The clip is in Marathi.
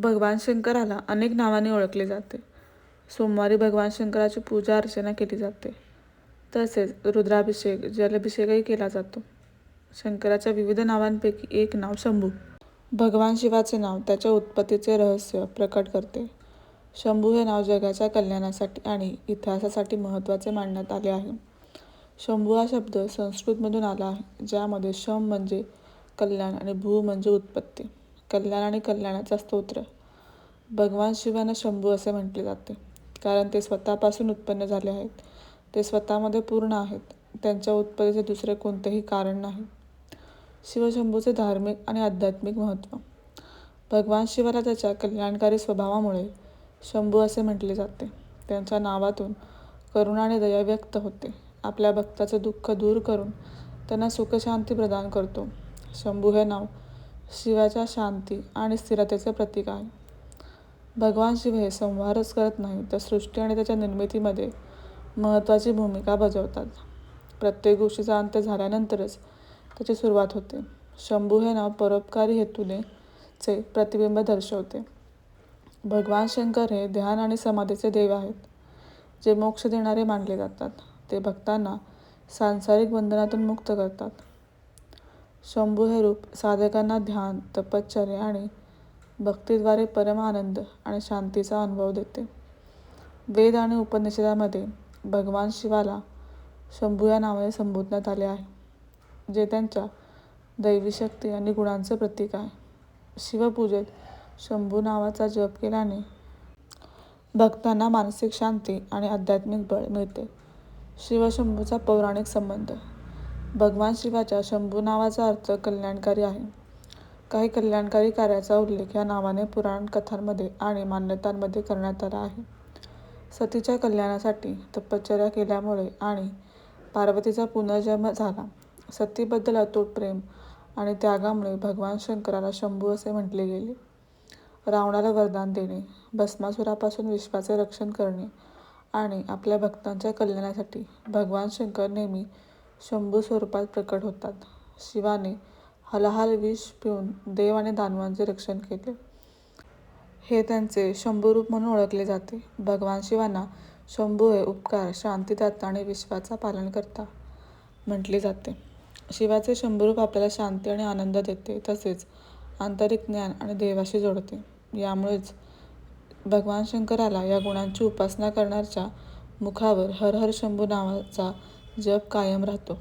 भगवान शंकराला अनेक नावांनी ओळखले जाते. सोमवारी भगवान शंकराची पूजा अर्चना केली जाते. तसेच रुद्राभिषेक, जलाभिषेकही केला जातो. शंकराच्या विविध नावांपैकी एक नाव शंभू. भगवान शिवाचे नाव त्याच्या उत्पत्तीचे रहस्य प्रकट करते. शंभू हे नाव जगाच्या कल्याणासाठी आणि इतिहासासाठी महत्त्वाचे मानण्यात आले आहे. शंभू हा शब्द संस्कृतमधून आला आहे, ज्यामध्ये शम म्हणजे कल्याण आणि भू म्हणजे उत्पत्ती, कल्याण आणि कल्याणाचा स्तोत्र भगवान शिवांना शंभू असे म्हटले जाते, कारण ते स्वतःपासून उत्पन्न झाले आहेत. ते स्वतःमध्ये पूर्ण आहेत. त्यांच्या उत्पत्तीचे दुसरे कोणतेही कारण नाही. शिवशंभूचे धार्मिक आणि आध्यात्मिक महत्त्व. भगवान शिवाला त्याच्या कल्याणकारी स्वभावामुळे शंभू असे म्हटले जाते. त्यांच्या नावातून करुणा आणि दया व्यक्त होते. आपल्या भक्ताचं दुःख दूर करून त्यांना सुखशांती प्रदान करतो. शंभू हे नाव शिवाच्या शांती आणि स्थिरतेचे प्रतीक आहे. भगवान शिव हे संहारच करत नाही तर सृष्टी आणि त्याच्या निर्मितीमध्ये महत्त्वाची भूमिका बजावतात. प्रत्येक गोष्टीचा अंत झाल्यानंतरच त्याची सुरुवात होते. शंभू हे नाव परोपकारी हेतूने चे प्रतिबिंब दर्शवते. भगवान शंकर हे ध्यान आणि समाधीचे देव आहेत, जे मोक्ष देणारे मानले जातात. ते भक्तांना सांसारिक बंधनातून मुक्त करतात. शंभू हे रूप साधकांना ध्यान, तपश्चर्या आणि भक्तीद्वारे परम आनंद आणि शांतीचा अनुभव देते. वेद आणि उपनिषदामध्ये भगवान शिवाला शंभू या नावाने संबोधण्यात आले आहे, जे त्यांच्या दैवी शक्ती आणि गुणांचे प्रतीक आहे. शिवपूजेत शंभू नावाचा जप केल्याने भक्तांना मानसिक शांती आणि आध्यात्मिक बळ मिळते. शिव-शंभूचा पौराणिक संबंध. भगवान शिवाच्या शंभू नावाचा अर्थ कल्याणकारी आहे. काही कल्याणकारी कार्याचा उल्लेख या नावाने पुराण कथांमध्ये आणि मान्यतांमध्ये करण्यात आला आहे. सतीच्या कल्याणासाठी तपश्चर्या केल्यामुळे आणि पार्वतीचा पुनर्जन्म झाला. सतीबद्दल अतूट प्रेम आणि त्यागामुळे भगवान शंकराला शंभू असे म्हटले गेले. रावणाला वरदान देणे, भस्मासुरापासून विश्वाचे रक्षण करणे आणि आपल्या भक्तांच्या कल्याणासाठी भगवान शंकर नेहमी शंभू स्वरूपात प्रकट होतात. शिवाने हलाहल विष पिऊन देव आणि दानवांचे रक्षण केले. हे त्यांचे शंभू रूप म्हणून ओळखले जाते. भगवान शिवांना शंभू हे उपकार, शांतीदाता आणि विश्वाचा पालन करता म्हटले जाते. शिवाचे शंभू रूप आपल्याला शांती आणि आनंद देते तसेच आंतरिक ज्ञान आणि देवाशी जोडते. यामुळेच भगवान शंकराला या गुणांची उपासना करणाऱ्याच्या मुखावर हर हर शंभू नावाचा जप कायम राहतो.